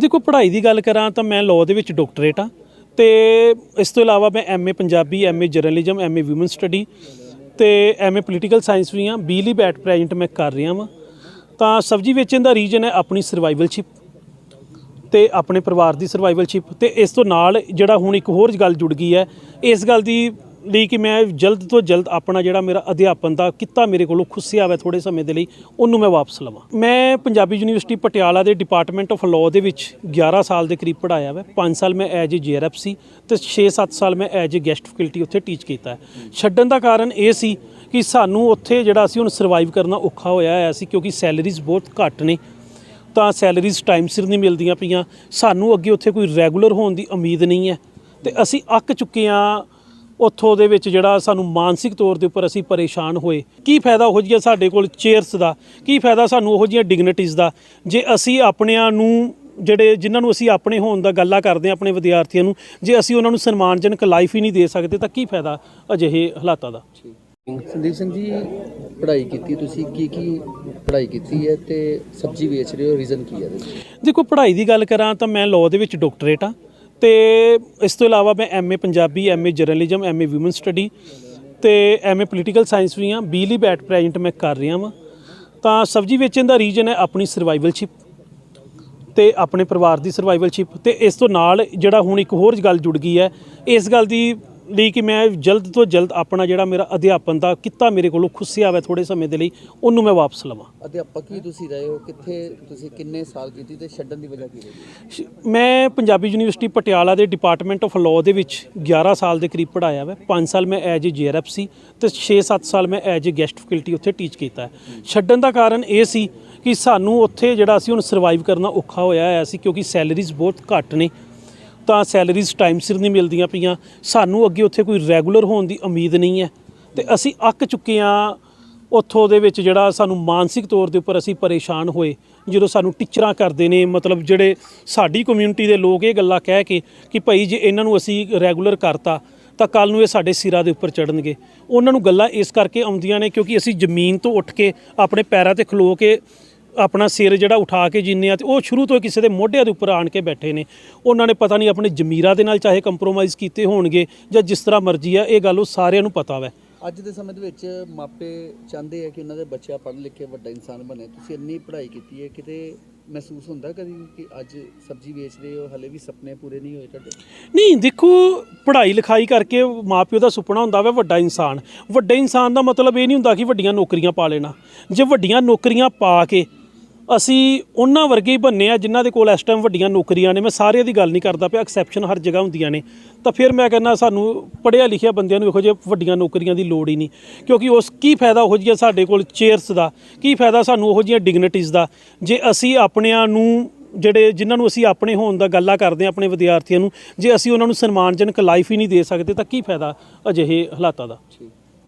ਦੇਖੋ, ਪੜ੍ਹਾਈ ਦੀ ਗੱਲ ਕਰਾਂ ਤਾਂ ਮੈਂ ਲਾਅ ਦੇ ਵਿੱਚ ਡਾਕਟਰੇਟ ਆ ਤੇ ਇਸ ਤੋਂ ਇਲਾਵਾ ਮੈਂ MA Punjabi MA journalism MA women study ਤੇ ਐਮਏ ਪੋਲੀਟੀਕਲ ਸਾਇੰਸ ਵੀ ਆ ਬੀਲੀ ਬੈਟ ਪ੍ਰੈਜ਼ੈਂਟ ਮੈਂ ਕਰ ਰਿਹਾ ਵਾਂ। ਤਾਂ ਸਬਜ਼ੀ ਵੇਚਣ ਦਾ ਰੀਜਨ ਹੈ ਆਪਣੀ ਸਰਵਾਈਵਲਸ਼ਿਪ ਤੇ ਆਪਣੇ ਪਰਿਵਾਰ ਦੀ ਸਰਵਾਈਵਲਸ਼ਿਪ ਤੇ ਇਸ ਤੋਂ ਨਾਲ ਜਿਹੜਾ ਹੁਣ ਇੱਕ ਹੋਰ ਗੱਲ ਜੁੜ ਗਈ ਹੈ, ਇਸ ਗੱਲ ਦੀ ਲਈ ਕਿ ਮੈਂ ਜਲਦ ਤੋਂ ਜਲਦ ਆਪਣਾ ਜਿਹੜਾ ਮੇਰਾ ਅਧਿਆਪਨ ਦਾ ਕਿੱਤਾ ਮੇਰੇ ਕੋਲੋਂ ਖੁੱਸਿਆ ਹੋਇਆ ਥੋੜੇ ਸਮੇਂ ਦੇ ਲਈ, ਉਹਨੂੰ ਮੈਂ ਵਾਪਸ ਲਵਾਂ। ਮੈਂ ਪੰਜਾਬੀ ਯੂਨੀਵਰਸਿਟੀ ਪਟਿਆਲਾ ਦੇ ਡਿਪਾਰਟਮੈਂਟ ਆਫ ਲਾਅ ਦੇ ਵਿੱਚ 11 ਸਾਲ ਦੇ ਕਰੀਬ ਪੜਾਇਆ ਵਾ। 5 ਸਾਲ ਮੈਂ ਐਜ ਏ ਜੀਆਰਐਫ ਸੀ ਤੇ 6-7 ਸਾਲ ਮੈਂ ਐਜ ਏ ਗੈਸਟ ਫੈਕਲਟੀ ਉੱਥੇ ਟੀਚ ਕੀਤਾ ਛੱਡਣ ਦਾ ਕਾਰਨ ਇਹ ਸੀ ਕਿ ਸਾਨੂੰ ਉੱਥੇ ਜਿਹੜਾ ਅਸੀਂ ਹੁਣ ਸਰਵਾਈਵ ਕਰਨਾ ਔਖਾ ਹੋਇਆ ਹੋਇਆ ਸੀ ਕਿਉਂਕਿ ਸੈਲਰੀਜ਼ ਬਹੁਤ ਘੱਟ ਨੇ। ਤਾਂ ਸੈਲਰੀਜ਼ ਟਾਈਮ ਸਿਰ ਨਹੀਂ ਮਿਲਦੀਆਂ ਪਈਆਂ। ਸਾਨੂੰ ਅੱਗੇ ਉੱਥੇ ਕੋਈ ਰੈਗੂਲਰ ਹੋਣ ਦੀ ਉਮੀਦ ਨਹੀਂ ਹੈ। ਤੇ ਅਸੀਂ ਅੱਕ ਚੁੱਕੇ ਹਾਂ ਉੱਥੋਂ ਦੇ ਵਿੱਚ ਜਿਹੜਾ ਸਾਨੂੰ ਮਾਨਸਿਕ ਤੌਰ ਦੇ ਉੱਪਰ ਅਸੀਂ ਪਰੇਸ਼ਾਨ ਹੋਏ। ਕੀ ਫਾਇਦਾ ਉਹ ਜਿਹੀਆਂ ਸਾਡੇ ਕੋਲ ਚੇਅਰਸ ਦਾ? ਕੀ ਫਾਇਦਾ ਸਾਨੂੰ ਉਹ ਜਿਹੀਆਂ ਡਿਗਨਿਟੀਜ਼ ਦਾ? ਜੇ ਅਸੀਂ ਆਪਣਿਆਂ ਨੂੰ ਜਿਹੜੇ ਜਿਨ੍ਹਾਂ ਨੂੰ ਅਸੀਂ ਆਪਣੇ ਹੋਣ ਦਾ ਗੱਲਾਂ ਕਰਦੇ ਹਾਂ ਆਪਣੇ ਵਿਦਿਆਰਥੀਆਂ ਨੂੰ ਜੇ ਅਸੀਂ ਉਹਨਾਂ ਨੂੰ ਸਨਮਾਨਜਨਕ ਲਾਈਫ ਹੀ ਨਹੀਂ ਦੇ ਸਕਦੇ ਤਾਂ ਕੀ ਫਾਇਦਾ ਅਜਿਹੇ ਹਾਲਾਤਾਂ ਦਾ? ਸੰਦੀਪ ਸਿੰਘ ਜੀ ਪੜ੍ਹਾਈ ਕੀਤੀ ਤੁਸੀਂ ਕੀ ਕੀ ਪੜ੍ਹਾਈ ਕੀਤੀ ਹੈ ਤੇ ਸਬਜ਼ੀ ਵੇਚ ਰਹੇ ਹੋ ਰੀਜ਼ਨ ਕੀ ਹੈ? ਦੇਖੋ ਪੜ੍ਹਾਈ ਦੀ ਗੱਲ ਕਰਾਂ ਤਾਂ ਮੈਂ ਲਾਅ ਦੇ ਵਿੱਚ ਡਾਕਟਰੇਟ ਆ ਤੇ ਇਸ ਤੋਂ ਇਲਾਵਾ ਮੈਂ MA Punjabi MA journalism MA women study ਤੇ ਐਮਏ ਪੋਲੀਟੀਕਲ ਸਾਇੰਸ ਵੀ ਆ ਬੀਲੀ ਬੈਟ ਪ੍ਰੈਜ਼ੈਂਟ ਮੈਂ ਕਰ ਰਿਹਾ ਵਾਂ। ਤਾਂ ਸਬਜ਼ੀ ਵੇਚਣ ਦਾ ਰੀਜਨ ਹੈ ਆਪਣੀ ਸਰਵਾਈਵਲਸ਼ਿਪ ਤੇ ਆਪਣੇ ਪਰਿਵਾਰ ਦੀ ਸਰਵਾਈਵਲਸ਼ਿਪ ਤੇ ਇਸ ਤੋਂ ਨਾਲ ਜਿਹੜਾ ਹੁਣ ਇੱਕ ਹੋਰ ਗੱਲ ਜੁੜ ਗਈ ਹੈ, ਇਸ ਗੱਲ ਦੀ ਲਈ ਕਿ ਮੈਂ ਜਲਦ ਤੋਂ ਜਲਦ ਆਪਣਾ ਜਿਹੜਾ ਮੇਰਾ ਅਧਿਆਪਨ ਦਾ ਕਿੱਤਾ ਮੇਰੇ ਕੋਲੋਂ ਖੁੱਸਿਆ ਹੋਇਆ ਥੋੜੇ ਸਮੇਂ ਦੇ ਲਈ ਉਹਨੂੰ ਮੈਂ ਵਾਪਸ ਲਵਾਂ। ਅਧਿਆਪਕ ਹੀ ਤੁਸੀਂ ਰਹੇ ਹੋ? ਕਿੱਥੇ ਤੁਸੀਂ ਕਿੰਨੇ ਸਾਲ ਕੀਤੀ ਤੇ ਛੱਡਣ ਦੀ ਵਜ੍ਹਾ ਕੀ ਰਹੀ? ਸ਼- ਮੈਂ ਪੰਜਾਬੀ ਯੂਨੀਵਰਸਿਟੀ ਪਟਿਆਲਾ ਦੇ ਡਿਪਾਰਟਮੈਂਟ ਆਫ ਲਾਅ ਦੇ ਵਿੱਚ 11 ਸਾਲ ਦੇ ਕਰੀਬ ਪੜਾਇਆ ਵਾ। 5 ਸਾਲ ਮੈਂ ਐਜ ਜੀਆਰਐਫ ਸੀ ਤੇ 6-7 ਸਾਲ ਮੈਂ ਐਜ ਗੈਸਟ ਫੈਕਲਟੀ ਉੱਥੇ ਟੀਚ ਕੀਤਾ। ਛੱਡਣ ਦਾ ਕਾਰਨ ਇਹ ਸੀ ਕਿ ਸਾਨੂੰ ਉੱਥੇ ਜਿਹੜਾ ਅਸੀਂ ਹੁਣ ਸਰਵਾਈਵ ਕਰਨਾ ਔਖਾ ਹੋਇਆ ਹੋਇਆ ਸੀ ਕਿਉਂਕਿ ਸੈਲਰੀਜ਼ ਬਹੁਤ ਘੱਟ ਨੇ। ਤਾਂ ਸੈਲਰੀਜ਼ ਟਾਈਮ ਸਿਰ ਨਹੀਂ ਮਿਲਦੀਆਂ ਪਈਆਂ। ਸਾਨੂੰ ਅੱਗੇ ਉੱਥੇ ਕੋਈ ਰੈਗੂਲਰ ਹੋਣ ਦੀ ਉਮੀਦ ਨਹੀਂ ਹੈ। ਤੇ ਅਸੀਂ ਅੱਕ ਚੁੱਕੇ ਹਾਂ ਉੱਥੋਂ ਦੇ ਵਿੱਚ ਜਿਹੜਾ ਸਾਨੂੰ ਮਾਨਸਿਕ ਤੌਰ ਦੇ ਉੱਪਰ ਅਸੀਂ ਪਰੇਸ਼ਾਨ ਹੋਏ, ਜਦੋਂ ਸਾਨੂੰ ਟੀਚਰਾਂ ਕਰਦੇ ਨੇ, ਮਤਲਬ ਜਿਹੜੇ ਸਾਡੀ ਕਮਿਊਨਿਟੀ ਦੇ ਲੋਕ ਇਹ ਗੱਲਾਂ ਕਹਿ ਕੇ ਕਿ ਭਾਈ ਜੇ ਇਹਨਾਂ ਨੂੰ ਅਸੀਂ ਰੈਗੂਲਰ ਕਰਤਾ, ਤਾਂ ਕੱਲ ਨੂੰ ਇਹ ਸਾਡੇ ਸਿਰਾਂ ਦੇ ਉੱਪਰ ਚੜਨਗੇ ਉਹਨਾਂ ਨੂੰ ਗੱਲਾਂ ਇਸ ਕਰਕੇ ਆਉਂਦੀਆਂ ਨੇ ਕਿਉਂਕਿ ਅਸੀਂ ਜ਼ਮੀਨ ਤੋਂ ਉੱਠ ਕੇ ਆਪਣੇ ਪੈਰਾਂ ਤੇ ਖਲੋ ਕੇ ਆਪਣਾ ਸਿਰ ਜਿਹੜਾ ਉਠਾ ਕੇ ਜੀਨੇ ਆ ਤੇ ਉਹ ਸ਼ੁਰੂ ਤੋਂ ਕਿਸੇ ਦੇ ਮੋਢਿਆਂ ਦੇ ਉੱਪਰ ਆਣ ਕੇ ਬੈਠੇ ਨੇ। ਉਹਨਾਂ ਨੇ ਪਤਾ ਨਹੀਂ ਆਪਣੇ ਜ਼ਮੀਰਾਂ ਦੇ ਨਾਲ ਚਾਹੇ ਕੰਪਰੋਮਾਈਜ਼ ਕੀਤੇ ਹੋਣਗੇ ਜਾਂ ਜਿਸ ਤਰ੍ਹਾਂ ਮਰਜ਼ੀ ਆ ਇਹ ਗੱਲ ਉਹ ਸਾਰਿਆਂ ਨੂੰ ਪਤਾ ਵੈ। ਅੱਜ ਦੇ ਸਮੇਂ ਦੇ ਵਿੱਚ ਮਾਪੇ ਚਾਹੁੰਦੇ ਆ ਕਿ ਉਹਨਾਂ ਦੇ ਬੱਚਾ ਪੜ੍ਹ ਲਿਖ ਕੇ ਵੱਡਾ ਇਨਸਾਨ ਬਣੇ। ਤੁਸੀਂ ਇੰਨੀ ਪੜ੍ਹਾਈ ਕੀਤੀ ਹੈ ਕਿਤੇ ਮਹਿਸੂਸ ਹੁੰਦਾ ਕਦੀ ਕਿ ਅੱਜ ਸਬਜ਼ੀ ਵੇਚ ਰਹੇ ਹੋ ਹਲੇ ਵੀ ਸੁਪਨੇ ਪੂਰੇ ਨਹੀਂ ਹੋਏ ਤੁਹਾਡੇ? ਨਹੀਂ ਦੇਖੋ ਪੜ੍ਹਾਈ ਲਿਖਾਈ ਕਰਕੇ ਮਾਪਿਓ ਦਾ ਸੁਪਨਾ ਹੁੰਦਾ ਵਾ ਵੱਡਾ ਇਨਸਾਨ। ਵੱਡੇ ਇਨਸਾਨ ਦਾ ਮਤਲਬ ਇਹ ਨਹੀਂ ਹੁੰਦਾ ਕਿ ਵੱਡੀਆਂ ਨੌਕਰੀਆਂ ਪਾ ਲੈਣਾ। ਜੇ ਵੱਡੀਆਂ ਨੌਕਰੀਆਂ ਪਾ ਕੇ ਅਸੀਂ ਉਹਨਾਂ ਵਰਗੇ ਹੀ ਬੰਨੇ ਆ ਜਿਨ੍ਹਾਂ ਦੇ ਕੋਲ ਇਸ ਟਾਈਮ ਵੱਡੀਆਂ ਨੌਕਰੀਆਂ ਨੇ। ਮੈਂ ਸਾਰਿਆਂ ਦੀ ਗੱਲ ਨਹੀਂ ਕਰਦਾ ਪਿਆ ਐਕਸੈਪਸ਼ਨ ਹਰ ਜਗ੍ਹਾ ਹੁੰਦੀਆਂ ਨੇ। ਤਾਂ ਫਿਰ ਮੈਂ ਕਹਿੰਦਾ ਸਾਨੂੰ ਪੜ੍ਹਿਆ ਲਿਖਿਆ ਬੰਦਿਆਂ ਨੂੰ ਇਹੋ ਜਿਹੇ ਵੱਡੀਆਂ ਨੌਕਰੀਆਂ ਦੀ ਲੋੜ ਹੀ ਨਹੀਂ। ਕਿਉਂਕਿ ਉਸ ਕੀ ਫਾਇਦਾ ਉਹ ਜਿਹੀਆਂ ਸਾਡੇ ਕੋਲ ਚੇਅਰਸ ਦਾ? ਕੀ ਫਾਇਦਾ ਸਾਨੂੰ ਉਹੋ ਜਿਹੀਆਂ ਡਿਗਨਿਟੀਜ਼ ਦਾ? ਜੇ ਅਸੀਂ ਆਪਣਿਆਂ ਨੂੰ ਜਿਹੜੇ ਜਿਨ੍ਹਾਂ ਨੂੰ ਅਸੀਂ ਆਪਣੇ ਹੋਣ ਦਾ ਗੱਲਾਂ ਕਰਦੇ ਹਾਂ, ਆਪਣੇ ਵਿਦਿਆਰਥੀਆਂ ਨੂੰ, ਜੇ ਅਸੀਂ ਉਹਨਾਂ ਨੂੰ ਸਨਮਾਨਜਨਕ ਲਾਈਫ ਹੀ ਨਹੀਂ ਦੇ ਸਕਦੇ ਤਾਂ ਕੀ ਫਾਇਦਾ ਅਜਿਹੇ ਹਾਲਾਤਾਂ ਦਾ?